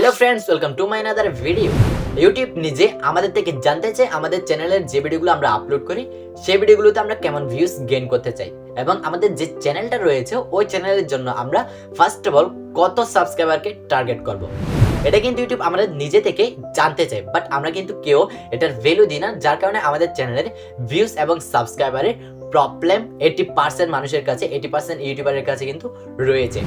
Hello friends welcome to my another video YouTube নিজে আমাদের থেকে জানতে চায় আমাদের চ্যানেলের যে ভিডিওগুলো আমরা আপলোড করি, সেই ভিডিওগুলোতে আমরা কেমন ভিউজ গেইন করতে চাই এবং আমাদের যে চ্যানেলটা রয়েছে, ওই চ্যানেলের জন্য আমরা ফার্স্ট অফ অল কত সাবস্ক্রাইবারকে টার্গেট করব। এটা কিন্তু ইউটিউব আমাদের নিজে থেকে জানতে চাই বাট আমরা কিন্তু কেউ এটার ভ্যালু দিই না, যার কারণে আমাদের চ্যানেলের ভিউজ এবং সাবস্ক্রাইবারের প্রবলেম এইটি পার্সেন্ট মানুষের কাছে এইটি পার্সেন্ট ইউটিউবারের কাছে কিন্তু রয়েছে।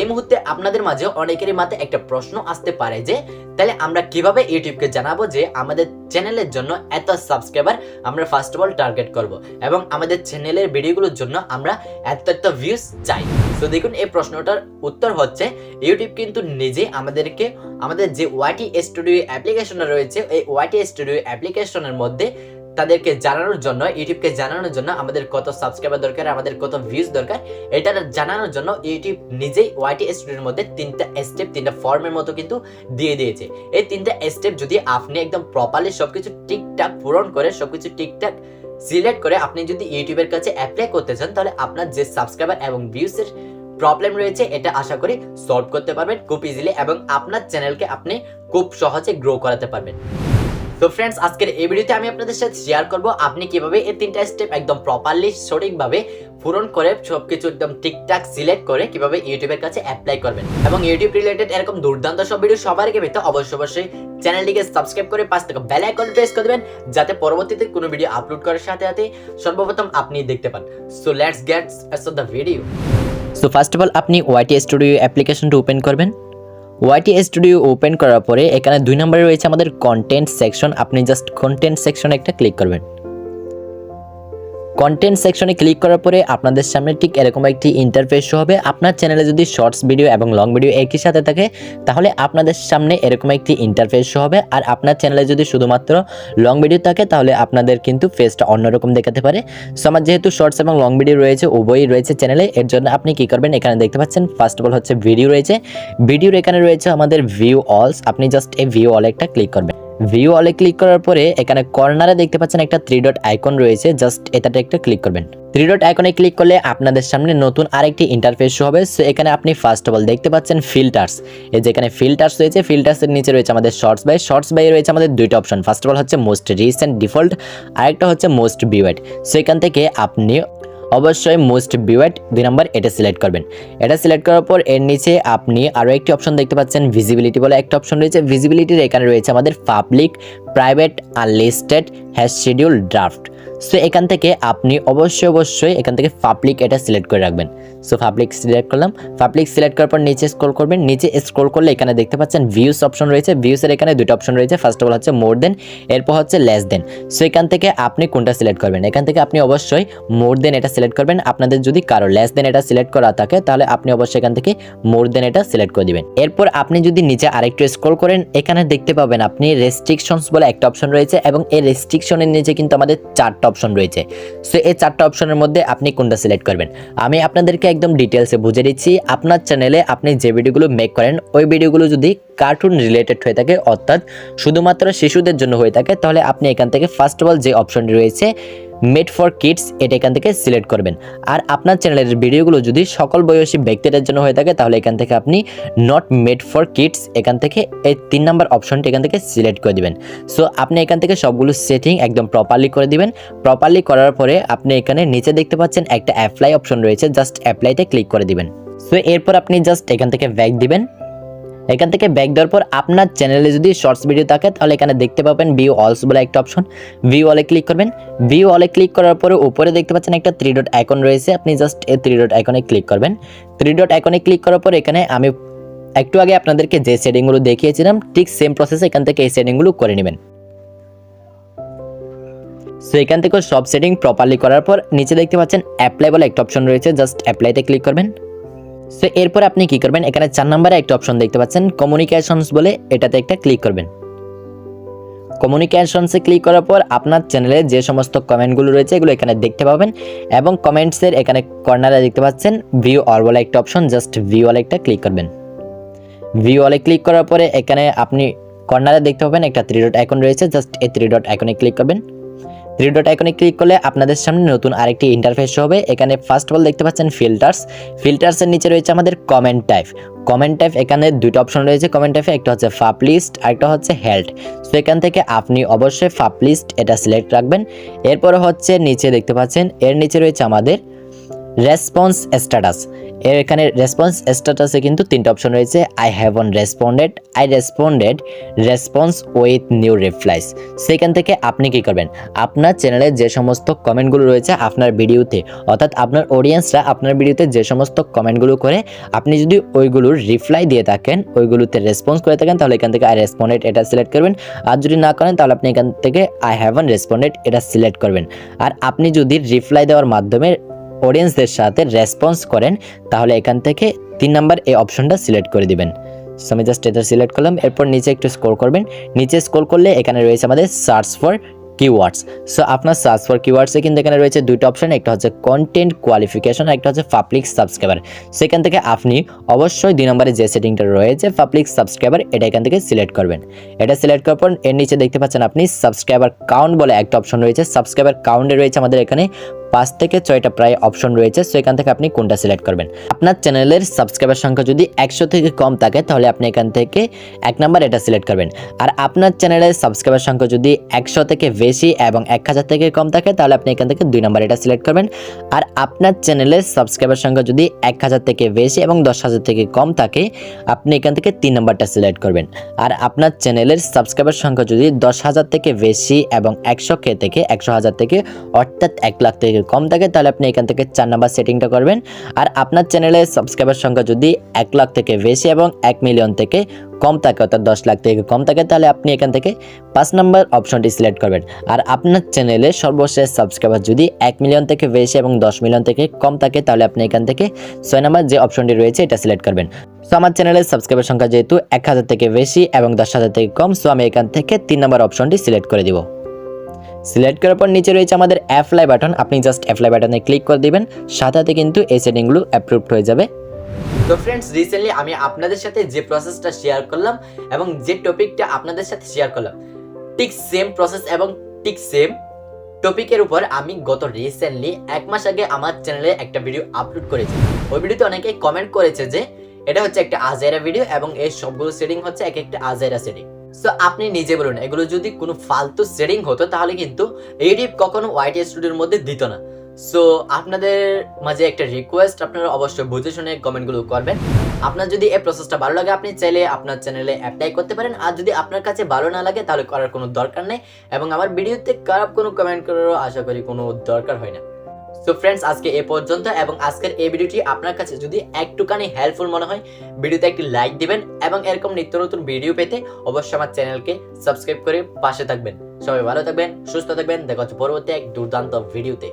এই মুহূর্তে আপনাদের মাঝে অনেকেরই মাথায় একটা প্রশ্ন আসতে পারে যে, তাহলে আমরা কীভাবে ইউটিউবকে জানাব যে আমাদের চ্যানেলের জন্য এত সাবস্ক্রাইবার আমরা ফার্স্ট অফ অল টার্গেট করব এবং আমাদের চ্যানেলের ভিডিওগুলোর জন্য আমরা এত এত ভিউজ চাই। তো দেখুন, এই প্রশ্নটার উত্তর হচ্ছে, ইউটিউব কিন্তু নিজে আমাদেরকে, আমাদের যে ওয়াইটি স্টুডিও অ্যাপ্লিকেশনটা রয়েছে, এই ওয়াইটি স্টুডিও অ্যাপ্লিকেশনের মধ্যে তাদেরকে জানানোর জন্য, ইউটিউবকে জানানোর জন্য আমাদের কত সাবস্ক্রাইবার দরকার, আমাদের কত ভিউজ দরকার, এটা জানানোর জন্য ইউটিউব নিজেই ওয়াইটি স্টুডিওর মধ্যে তিনটা স্টেপ তিনটা ফর্মের মতো কিন্তু দিয়ে দিয়েছে। এই তিনটা স্টেপ যদি আপনি একদম প্রপারলি সবকিছু ঠিকঠাক পূরণ করে, সবকিছু ঠিকঠাক সিলেক্ট করে আপনি যদি ইউটিউবের কাছে অ্যাপ্লাই করতে চান, তাহলে আপনার যে সাবস্ক্রাইবার এবং ভিউসের প্রবলেম রয়েছে, এটা আশা করি সলভ করতে পারবেন খুব ইজিলি এবং আপনার চ্যানেলকে আপনি খুব সহজে গ্রো করাতে পারবেন। তো ফ্রেন্ডস আজকের এই ভিডিওতে আমি আপনাদের সাথে শেয়ার করব আপনি কীভাবে এই তিনটা স্টেপ একদম প্রপারলি সঠিকভাবে পূরণ করে সবকিছু একদম ঠিকঠাক সিলেক্ট করে কীভাবে ইউটিউবের কাছে অ্যাপ্লাই করবেন। এবং ইউটিউব রিলেটেড এরকম দুর্দান্ত সব ভিডিও সবার আগে পেতে অবশ্যই অবশ্যই চ্যানেলটিকে সাবস্ক্রাইব করে পাঁচ থেকে বেল আইকন প্রেস করে দেবেন, যাতে পরবর্তীতে কোনো ভিডিও আপলোড করার সাথে সাথে সর্বপ্রথম আপনি দেখতে পান। So let's get the video so first of all আপনি ওয়াইটি স্টুডিও অ্যাপ্লিকেশনটা ওপেন করবেন। ওয়াইটি স্টুডিও ওপেন করার পরে এখানে দুই নম্বরে রয়েছে আমাদের কন্টেন্ট সেকশন আপনি জাস্ট কন্টেন্ট সেকশনে একটা ক্লিক করবেন। কন্টেন্ট সেকশনে ক্লিক করার পরে আপনাদের সামনে ঠিক এরকম একটি ইন্টারফেস হবে। আপনার চ্যানেলে যদি শর্টস ভিডিও এবং লং ভিডিও একই সাথে থাকে, তাহলে আপনাদের সামনে এরকম একটি ইন্টারফেস হবে। আর আপনার চ্যানেলে যদি শুধুমাত্র লং ভিডিও থাকে, তাহলে আপনাদের কিন্তু ফেসটা অন্যরকম দেখাতে পারে। সো আমার যেহেতু শর্টস এবং লং ভিডিও রয়েছে, উভয়ই রয়েছে চ্যানেলে এর জন্য আপনি কি করবেন? এখানে দেখতে পাচ্ছেন ফার্স্ট অফ অল হচ্ছে ভিডিও রয়েছে। ভিডিওর এখানে রয়েছে আমাদের ভিউ অলস আপনি জাস্ট এই ভিউ অল একটা ক্লিক করবেন। ভিউ অলে ক্লিক করার পরে এখানে কর্নারে দেখতে পাচ্ছেন একটা থ্রি ডট আইকন রয়েছে। জাস্ট এটাতে একটা ক্লিক করবেন। থ্রি ডট আইকনে ক্লিক করলে আপনাদের সামনে নতুন আরেকটি ইন্টারফেস হবে। সো এখানে আপনি ফার্স্ট অফ অল দেখতে পাচ্ছেন ফিল্টার্স এই যে এখানে ফিল্টার্স রয়েছে ফিল্টার্সের নিচে রয়েছে আমাদের শর্টস বাই শর্টস বাই রয়েছে আমাদের দুইটা অপশন ফার্স্ট অফ অল হচ্ছে মোস্ট রিসেন্ট ডিফল্ট আরেকটা হচ্ছে মোস্ট বিওয়াইড সো এখান থেকে আপনি অবশ্যই মোস্ট বিওয়াইড দুই নাম্বার এটা সিলেক্ট করবেন। এটা সিলেক্ট করার পর এর নিচে আপনি আরও একটি অপশন দেখতে পাচ্ছেন ভিজিবিলিটি বলে একটা অপশন রয়েছে। ভিজিবিলিটির এখানে রয়েছে আমাদের public private unlisted hash schedule draft so এখান থেকে আপনি অবশ্যই অবশ্যই এখান থেকে পাবলিক এটা সিলেক্ট করে রাখবেন। সো পাবলিক সিলেক্ট করলাম। পাবলিক সিলেক্ট করার পর নিচে স্ক্রল করবেন। নিচে স্ক্রল করলে এখানে দেখতে পাচ্ছেন ভিউস অপশন রয়েছে। ভিউসের এখানে দুটো অপশন রয়েছে। ফার্স্ট অফ অল হচ্ছে মোর দেন এরপর হচ্ছে লেস দেন সো এখান থেকে আপনি কোনটা সিলেক্ট করবেন? এখান থেকে আপনি অবশ্যই মোর দেন এটা সিলেক্ট করবেন। আপনাদের যদি কারও লেস দেন এটা সিলেক্ট করা থাকে, তাহলে আপনি অবশ্যই এখান থেকে মোর দেন এটা সিলেক্ট করে দিবেন। এরপর আপনি যদি নিচে আরেকটু স্ক্রল করেন, এখানে দেখতে পাবেন আপনি রেস্ট্রিকশনস বলে একটা অপশন রয়েছে এবং এই রেস্ট্রিকশনের নিচে কিন্তু আমাদের চারটা অপশন রয়েছে। সো এই চারটা অপশনের মধ্যে আপনি কোনটা সিলেক্ট করবেন? আমি আপনাদেরকে একদম ডিটেলসে বুঝে দিচ্ছি। আপনার চ্যানেলে আপনি যে ভিডিওগুলো মেক করেন, ওই ভিডিওগুলো যদি কার্টুন রিলেটেড হয়ে থাকে, অর্থাৎ শুধুমাত্র শিশুদের জন্য হয়ে থাকে, তাহলে আপনি এখান থেকে ফার্স্ট অফ অল যে অপশনটি রয়েছে মেড ফর কিডস এটা এখান থেকে সিলেক্ট করবেন। আর আপনার চ্যানেলের ভিডিওগুলো যদি সকল বয়সী ব্যক্তিদের জন্য হয়ে থাকে, তাহলে এখান থেকে আপনি নট মেড ফর কিডস এখান থেকে এই তিন নাম্বার অপশনটি এখান থেকে সিলেক্ট করে দিবেন। সো আপনি এখান থেকে সবগুলো সেটিং একদম প্রপারলি করে দিবেন। প্রপারলি করার পরে আপনি এখানে নিচে দেখতে পাচ্ছেন একটা অ্যাপ্লাই অপশন রয়েছে জাস্ট অ্যাপ্লাইতে ক্লিক করে দিবেন। সো এরপর আপনি জাস্ট এখান থেকে ব্যাক দিবেন। এখান থেকে ব্যাক দেওয়ার পর আপনার চ্যানেলে যদি শর্টস ভিডিও থাকে, তাহলে এখানে দেখতে পাবেন ভিউ অলস বলে একটা অপশন ভিউ অলে ক্লিক করবেন। ভিউ অলে ক্লিক করার পরে উপরে দেখতে পাচ্ছেন একটা থ্রি ডট আইকন রয়েছে। আপনি জাস্ট এই থ্রি ডট আইকনে ক্লিক করবেন। থ্রি ডট আইকনে ক্লিক করার পর এখানে আমি একটু আগে আপনাদেরকে যে সেটিংগুলো দেখিয়েছিলাম, ঠিক সেম প্রসেসে এখান থেকে এই সেটিংগুলো করে নেবেন। সো এখান থেকে সব সেটিং প্রপারলি করার পর নিচে দেখতে পাচ্ছেন অ্যাপ্লাই বলে একটা অপশন রয়েছে। জাস্ট অ্যাপ্লাইতে ক্লিক করবেন। সো এরপর আপনি কি করবেন? এখানে চার নম্বরে একটা অপশন দেখতে পাচ্ছেন কমিউনিকেশনস বলে এটাতে একটা ক্লিক করবেন। কমিউনিকেশনসে ক্লিক করার পর আপনার চ্যানেলে যে সমস্ত কমেন্টগুলো রয়েছে, এগুলো এখানে দেখতে পাবেন এবং কমেন্টসের এখানে কর্নারে দেখতে পাচ্ছেন ভিউ অল বলে একটা অপশন জাস্ট ভিউ অল একটা ক্লিক করবেন। ভিউ অলে ক্লিক করার পরে এখানে আপনি কর্নারে দেখতে পাবেন একটা থ্রি ডট আইকন রয়েছে জাস্ট এই থ্রি ডট আইকনে ক্লিক করবেন। থ্রি আইকনে ক্লিক করলে আপনাদের সামনে নতুন আরেকটি ইন্টারফেস হবে। এখানে ফার্স্ট অফ অল দেখতে পাচ্ছেন ফিল্টার্স ফিল্টার্সের নিচে রয়েছে আমাদের কমেন্ট টাইপ কমেন্ট টাইপ এখানে দুটো অপশন রয়েছে। কমেন্ট টাইপে একটা হচ্ছে ফাপ লিস্ট আরেকটা হচ্ছে হেল্ড সো এখান থেকে আপনি অবশ্যই ফাপলিস্ট এটা সিলেক্ট রাখবেন। এরপরে হচ্ছে নিচে দেখতে পাচ্ছেন, এর নিচে রয়েছে আমাদের রেসপন্স স্ট্যাটাস এর এখানে রেসপন্স স্ট্যাটাসে কিন্তু তিনটা অপশন রয়েছে। I have on responded I responded response with new replies সেখান থেকে আপনি কি করবেন? আপনার চ্যানেলে যে সমস্ত কমেন্টগুলো রয়েছে আপনার ভিডিওতে অর্থাৎ আপনার অডিয়েন্সরা আপনার ভিডিওতে যে সমস্ত কমেন্টগুলো করে, আপনি যদি ওইগুলোর রিপ্লাই দিয়ে থাকেন, ওইগুলোতে রেসপন্স করে থাকেন, তাহলে এখান থেকে আই রেসপন্ডেড এটা সিলেক্ট করবেন। আর যদি না করেন, তাহলে আপনি এখান থেকে আই হ্যাভ অন রেসপন্ডেড এটা সিলেক্ট করবেন। আর আপনি যদি রিপ্লাই দেওয়ার মাধ্যমে অডিয়েন্সদের সাথে রেসপন্স করেন, তাহলে এখান থেকে তিন নাম্বার এই অপশনটা সিলেক্ট করে দিবেন। সো আমি জাস্ট এটা সিলেক্ট করলাম, এরপর নিচে একটু স্ক্রল করবেন। নিচে স্ক্রল করলে এখানে রয়েছে আমাদের সার্চ ফর কিওয়ার্ডস সো আপনার সার্চ ফর কিওয়ার্ডসে কিন্তু এখানে রয়েছে দুটো অপশন একটা হচ্ছে কন্টেন্ট কোয়ালিফিকেশন একটা হচ্ছে পাবলিক সাবস্ক্রাইবার সেখান থেকে আপনি অবশ্যই দুই নম্বরে যে সেটিংটা রয়েছে পাবলিক সাবস্ক্রাইবার এটা এখান থেকে সিলেক্ট করবেন। এটা সিলেক্ট করার পর এর নিচে দেখতে পাচ্ছেন আপনি সাবস্ক্রাইবার কাউন্ট বলে একটা অপশন রয়েছে। সাবস্ক্রাইবার কাউন্টে রয়েছে আমাদের এখানে পাঁচ থেকে ছয়টা প্রায় অপশন রয়েছে সো এখান থেকে আপনি কোনটা সিলেক্ট করবেন। আপনার চ্যানেলের সাবস্ক্রাইবার সংখ্যা যদি একশো থেকে কম থাকে, তাহলে আপনি এখান থেকে এক নাম্বার এটা সিলেক্ট করবেন। আর আপনার চ্যানেলের সাবস্ক্রাইবার সংখ্যা যদি একশো থেকে বেশি এবং এক হাজার থেকে কম থাকে, তাহলে আপনি এখান থেকে দুই নাম্বার এটা সিলেক্ট করবেন। আর আপনার চ্যানেলের সাবস্ক্রাইবার সংখ্যা যদি এক হাজার থেকে বেশি এবং দশ হাজার থেকে কম থাকে, আপনি এখান থেকে তিন নাম্বারটা সিলেক্ট করবেন। আর আপনার চ্যানেলের সাবস্ক্রাইবার সংখ্যা যদি দশ হাজার থেকে বেশি এবং একশো কে থেকে, একশো হাজার থেকে, অর্থাৎ এক লাখ থেকে কম থাকে, তাহলে আপনি এখান থেকে চার নাম্বার সেটিংটা করবেন। আর আপনার চ্যানেলের সাবস্ক্রাইবার সংখ্যা যদি এক লাখ থেকে বেশি এবং এক মিলিয়ন থেকে কম থাকে, অর্থাৎ দশ লাখ থেকে কম থাকে, তাহলে আপনি এখান থেকে পাঁচ নাম্বার অপশনটি সিলেক্ট করবেন। আর আপনার চ্যানেলে সর্বশেষ সাবস্ক্রাইবার যদি এক মিলিয়ন থেকে বেশি এবং দশ মিলিয়ন থেকে কম থাকে, তাহলে আপনি এখান থেকে ছয় নাম্বার যে অপশনটি রয়েছে, এটা সিলেক্ট করবেন। সো আমার চ্যানেলের সাবস্ক্রাইবার সংখ্যা যেহেতু এক হাজার থেকে বেশি এবং দশ হাজার থেকে কম সো আমি এখান থেকে তিন নম্বর অপশনটি সিলেক্ট করে দিব। সিলেক্ট করার পর নিচে রয়েছে আমাদের অ্যাপ্লাই বাটন আপনি জাস্ট অ্যাপ্লাই বাটনে ক্লিক করে দিবেন, সাথে কিন্তু এই সেটিংগুলো অ্যাপ্রুভড হয়ে যাবে। তো ফ্রেন্ডস রিসেন্টলি আমি আপনাদের সাথে যে প্রসেসটা শেয়ার করলাম এবং যে টপিকটা আপনাদের সাথে শেয়ার করলাম, ঠিক সেম প্রসেস এবং ঠিক সেম টপিকের উপর আমি গত রিসেন্টলি এক মাস আগে আমার চ্যানেলে একটা ভিডিও আপলোড করেছি। ওই ভিডিওতে অনেকেই কমেন্ট করেছে যে, এটা হচ্ছে একটা আজাইরা ভিডিও এবং এই সবগুলো সেটিং হচ্ছে এক একটা আজাইরা সেটিং সো আপনি নিজে বলুন, এগুলো যদি কোনো ফালতু সেটিং হতো, তাহলে কিন্তু ইউটিউব কখনো ওয়াইটি স্টুডিওর মধ্যে দিত না। সো আপনাদের মাঝে একটা রিকোয়েস্ট আপনারা অবশ্যই বুঝে শুনে কমেন্টগুলো করবেন। আপনার যদি এই প্রসেসটা ভালো লাগে, আপনি চাইলে আপনার চ্যানেলে অ্যাপ্লাই করতে পারেন। আর যদি আপনার কাছে ভালো না লাগে, তাহলে করার কোনো দরকার নেই। এবং আমার ভিডিওতে খারাপ কোনো কমেন্ট করারও আশা করি কোনো দরকার হয় না। সো ফ্রেন্ডস আজকে এ পর্যন্ত এবং আজকের এই ভিডিওটি আপনার কাছে যদি একটুখানি হেল্পফুল মনে হয়, ভিডিওতে একটি লাইক দিবেন এবং এরকম নিত্য নতুন ভিডিও পেতে অবশ্যই আমার চ্যানেলকে সাবস্ক্রাইব করে পাশে থাকবেন। সবাই ভালো থাকবেন, সুস্থ থাকবেন, দেখা হচ্ছে পরবর্তী এক দুর্দান্ত ভিডিওতে